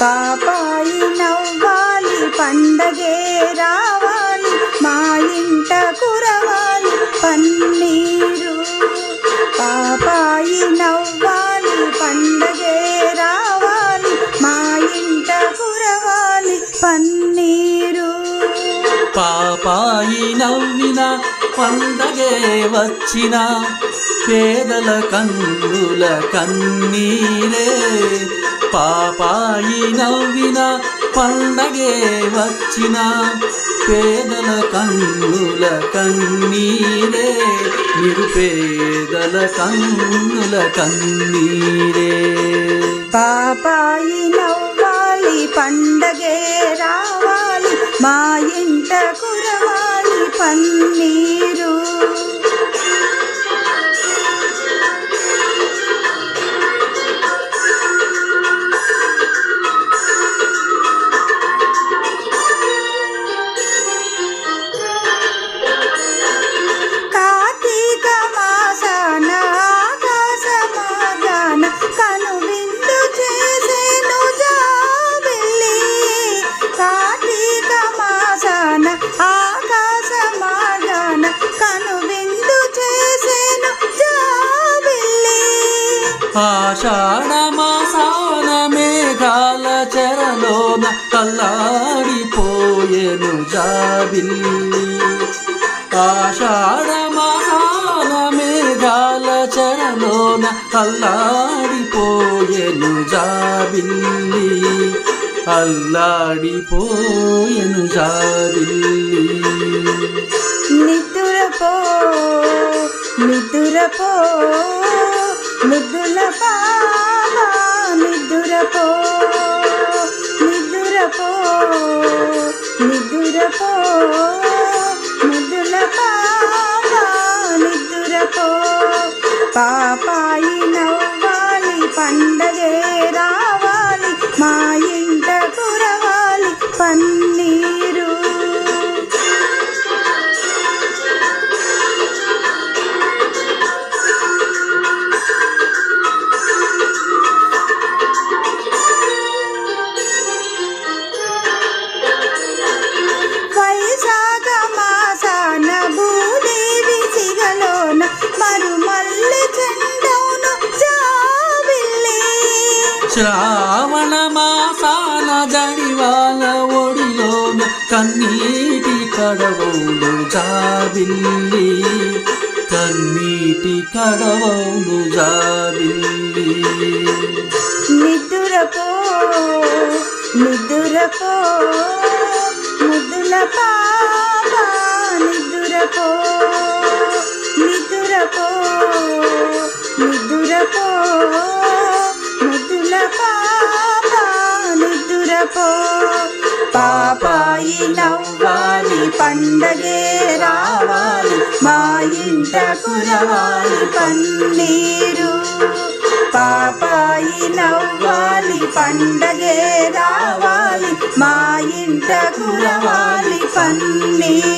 పాపాయి నవ్వాలి పండగే రావాలి మా ఇంట కురవాలి పన్నీరు. పాపాయి నవ్వాలి పండగే రావాలి మా ఇంట కురవాలి పన్నీరు. పాపాయి నవ్విన పండగే వచ్చిన పేదల కన్నుల కన్నీరే. పాపాయి నవ్విన పండగే వచ్చిన పేదల కన్నుల కన్నీరే నిరుపేదల కన్నుల కన్నీరే. పాపాయి నవ్వాలి పండగే రావాలి మా ఇంట కురవాలి పన్నీరు ఆషాఢమాసాన మేఘాల చెరలోన కల్లాడిపోయేను జాబిల్లి. ఆషాఢమాసాన మేఘాల చెరలోన కల్లాడిపోయేను జాబిల్లి. అల్లాడిపోయేను జాబిల్లి. నిద్దురపో నిద్దురపో ముద్దుల బాబా నిద్దురపో నిద్దురపో నిద్దురపో ముద్దుల బాబా నిద్దురపో. పాపాయి నవ్వాలి పండగ శ్రావణ మాసాన జడివాల ఒడిలోన కన్నీటి కడవౌలు జాబిల్లి. కన్నీటి కడవౌలు జాబిల్లి. నిద్దురపో నిద్దురపో ముద్దుల పాప నిద్దురపో నిద్దురపో నిద్దురపో. ముద్దుల పాప పాపాయి నవ్వాలి పండగే రావాలి మా ఇంట కురవాలి పన్నీరు. పాపాయి నవ్వాలి పండగే రావాలి మా ఇంట కురవాలి పన్నీరు.